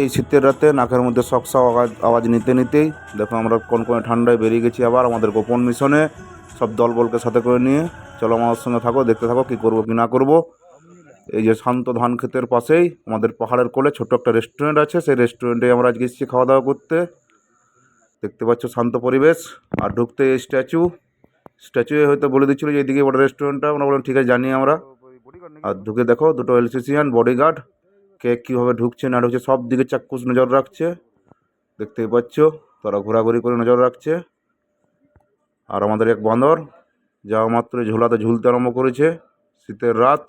এই শীতের রাতে নাকের মধ্যে সকসা আওয়াজ আওয়াজ নিতে নিতেই দেখো আমরা কোন কোন ঠান্ডায় বেরিয়ে গেছি আবার আমাদের গোপন মিশনে সব দলবলকে সাথে করে নিয়ে। চলো আমার সঙ্গে থাকো, দেখতে থাকো কী করব কি না করব। এই যে শান্ত ধান ক্ষেতের পাশেই আমাদের পাহাড়ের কোলে ছোট্ট একটা রেস্টুরেন্ট আছে, সেই রেস্টুরেন্টে আমরা আজকে এসেছি খাওয়া দাওয়া করতে। দেখতে পাচ্ছ শান্ত পরিবেশ, আর ঢুকতে এই স্ট্যাচু স্ট্যাচু হয়তো বলে দিচ্ছিল যে এইদিকে বড় রেস্টুরেন্টটা আমরা বললাম, ঠিক আছে, জানি আমরা। আর ঢুকে দেখো, দুটো এলসিসিয়ান বডিগার্ড কে কীভাবে ঢুকছে না ঢুকছে, সব দিকে চাক্ষুষ নজর রাখছে। দেখতেই পাচ্ছ, তারা ঘোরাঘুরি করে নজর রাখছে। আর আমাদের এক বান্দর যাওয়া মাত্র ঝোলাতে ঝুলতে আরম্ভ করেছে। শীতের রাত,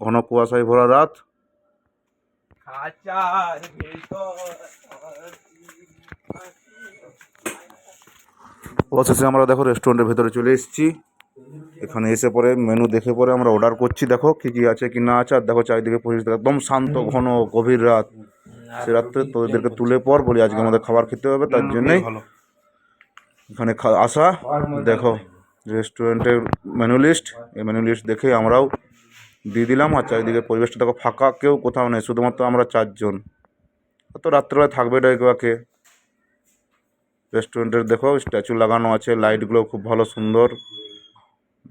ঘন কুয়াশায় ভরা রাত। অবশেষে আমরা দেখো রেস্টুরেন্টের ভেতরে চলে এসেছি। এখানে এসে পরে মেনু দেখে পরে আমরা অর্ডার করছি দেখো কী কী আছে কি না আছে আর দেখো চারিদিকে পরিস্থিতি একদম শান্ত ঘন গভীর রাত। সে রাত্রে তোদেরকে তুলে পর বলি আজকে আমাদের খাবার খেতে হবে তার জন্যই এখানে আসা দেখো রেস্টুরেন্টের মেনু লিস্ট এই মেনু লিস্ট দেখে আমরাও দিয়ে দিলাম আর চারিদিকে পরিবেশটা দেখো ফাঁকা কেউ কোথাও নেই শুধুমাত্র আমরা চারজন। তো রাত্রেবেলায় থাকবে ডাইকে রেস্টুরেন্টের দেখো স্ট্যাচু লাগানো আছে লাইটগুলো খুব ভালো সুন্দর।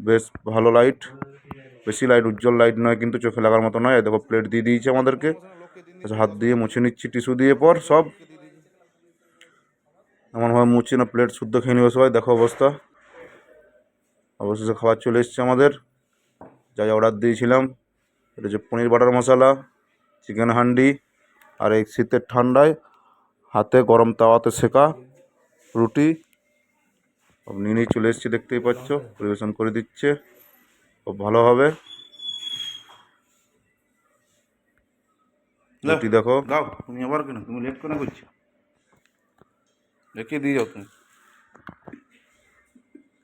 বেশ ভালো লাইট বেশি লাইট উজ্জ্বল লাইট নয় কিন্তু চোখে লাগার মতো নয়। দেখো প্লেট দিয়ে দিয়েছে আমাদেরকে। আচ্ছা, হাত দিয়ে মুছে নিচ্ছি টিস্যু দিয়ে পর সব। এমনভাবে মুছি না প্লেট শুদ্ধ খেয়ে নেবে সবাই দেখো অবস্থা। অবশেষে খাবার চলে এসছে আমাদের। যা যা অর্ডার দিয়েছিলাম এটা হচ্ছে পনির বাটার মশলা চিকেন হান্ডি আর এই শীতের ঠান্ডায় হাতে গরম তাওয়াতে সেকা রুটি নিয়ে নিয়ে চলে এসেছি দেখতেই পাচ্ছ পরিবেশন করে দিচ্ছে খুব ভালো হবে রুটি দেখো দাও তুমি আবার কেন তুমি লেট কেন করছ রেখে দিয়ে যাও তুমি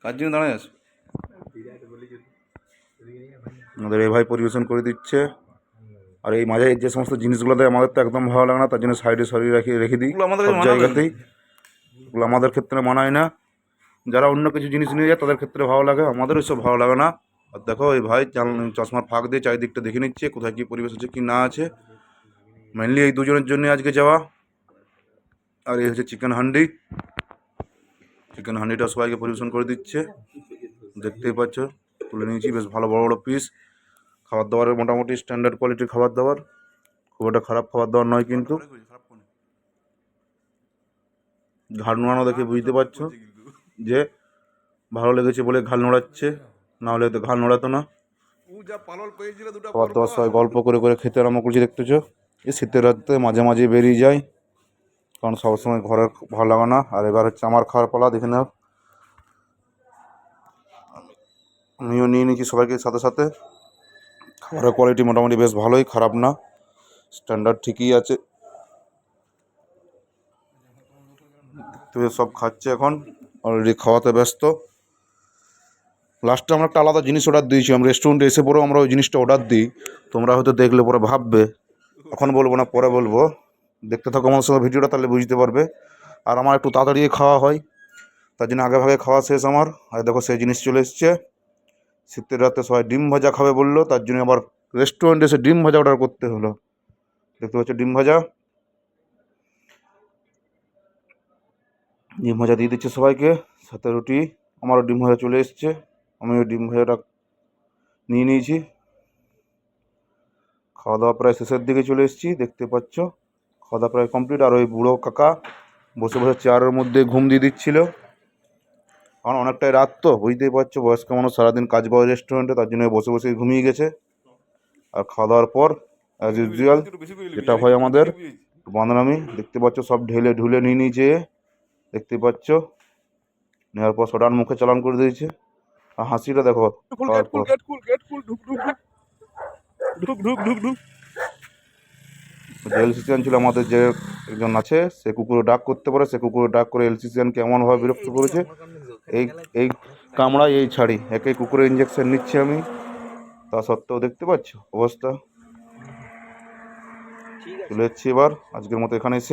কার জন্য দাঁড়ায় আছো আমাদের এই ভাই পরিবেশন করে দিচ্ছে। আর এই মাঝে যে সমস্ত জিনিসগুলো দেয় আমাদের তো একদম ভালো লাগে না তার জন্য সাইডে সরিয়ে রাখি রেখে দিই। আমাদের সব জায়গাতেই। এগুলো আমাদের ক্ষেত্রে মানায় না। যারা অন্য কিছু জিনিস নিয়ে যায়, তাদের ক্ষেত্রে ভালো লাগে আমাদের ওইসব ভালো লাগে না। আর দেখো, এই ভাই চশমার ফাঁক দিয়ে চারিদিকটা দেখে নিচ্ছে, কোথায় কী পরিবেশ আছে, কি না আছে। মেনলি এই দুজনের জন্য আজকে যাওয়া। আর এই হচ্ছে চিকেন হান্ডি। চিকেন হান্ডিটা সবাইকে পরিবেশন করে দিচ্ছে। দেখতেই পাচ্ছ, তুলে নিয়েছি, বেশ ভালো, বড় বড় পিস খাবার দাবারের মোটামুটি স্ট্যান্ডার্ড কোয়ালিটির খাবার দাবার। খুব একটা খারাপ খাবার দাবার নয় কিন্তু। ঘাড় নোড়ানো দেখে বুঝতে পারছ। যে ভালো লেগেছে বলে ঘাল নোড়াচ্ছে না হলে তো ঘাল নোড়াতো না। খাবার দাবার সবাই গল্প করে করে খেতে আরম্ভ করছি দেখতেছো? এই শীতের রাতে মাঝে মাঝে বেরিয়ে যায় কারণ সবসময় ঘরে ভালো লাগে না। আর এবার হচ্ছে আমার খাওয়ার পালা দেখে নাও। আমিও নিয়ে নিয়েছি সবাইকে সাথে সাথে। খাবারের কোয়ালিটি মোটামুটি বেশ ভালোই খারাপ না। স্ট্যান্ডার্ড ঠিকই আছে। সব খাচ্ছে এখন। অলরেডি খাওয়াতে ব্যস্ত। লাস্টে আমরা একটা আলাদা জিনিস অর্ডার দিয়েছি, আমরা রেস্টুরেন্টে এসে পরেও আমরা ওই জিনিসটা অর্ডার দিই। তোমরা হয়তো দেখলে, পরে ভাববে, এখন বলব না, পরে বলব। দেখতে থাকো আমার সঙ্গে ভিডিওটা, তাহলে বুঝতে পারবে। আর আমার একটু তাড়াতাড়ি খাওয়া হয়, তার জন্য আগে ভাগে খাওয়া শেষ আমার। আর দেখো সেই জিনিস চলে এসছে। শীতের রাতে সবাই ডিম ভাজা খাবে বলল, তার জন্য আবার রেস্টুরেন্টে এসে ডিম ভাজা অর্ডার করতে হলো। দেখতে পাচ্ছ ডিম ভাজা? ডিম ভাজা দিয়ে দিচ্ছে সবাইকে। সাথে রুটি, আমারও ডিম ভাজা চলে এসছে। আমিও ডিম ভাজাটা নিয়ে নিয়েছি। খাওয়া দাওয়া প্রায় শেষের দিকে চলে এসেছি, দেখতে পাচ্ছ। খাওয়া দাওয়া প্রায় কমপ্লিট। আর ওই বুড়ো কাকা বসে বসে চেয়ারের মধ্যে ঘুম দিয়ে দিচ্ছিল। কারণ অনেকটাই রাত তো, বুঝতেই পারছ, বয়স্ক মানুষ সারাদিন কাজ করে রেস্টুরেন্টে, তার জন্য বসে বসে ঘুমিয়ে গেছে। আর খাওয়া দাওয়ার পর অ্যাজ ইউজুয়াল যেটা হয় আমাদের বাঁধনামি দেখতে পাচ্ছ, সব ঢেলে ঢুলে নিয়ে নিয়েছে। দেখতে পাচ্ছ? নেওয়ার পর সডান মুখে চালান করে দিয়েছে। আর হাসিটা দেখো। যে এলসিসিয়ান ছিল আমাদের যে একজন আছে সে কুকুরে ডাক করতে পারে সে কুকুরে ডাক করে এলসিসিয়ানকে এমনভাবে বিরক্ত করেছে। এই এই কামড়ায় এই ছাড়ি একে কুকুরের ইঞ্জেকশন নিচ্ছি আমি। তা সত্ত্বেও দেখতে পাচ্ছ অবস্থা। চলে যাচ্ছি এবার। আজকের মতো এখানে এসে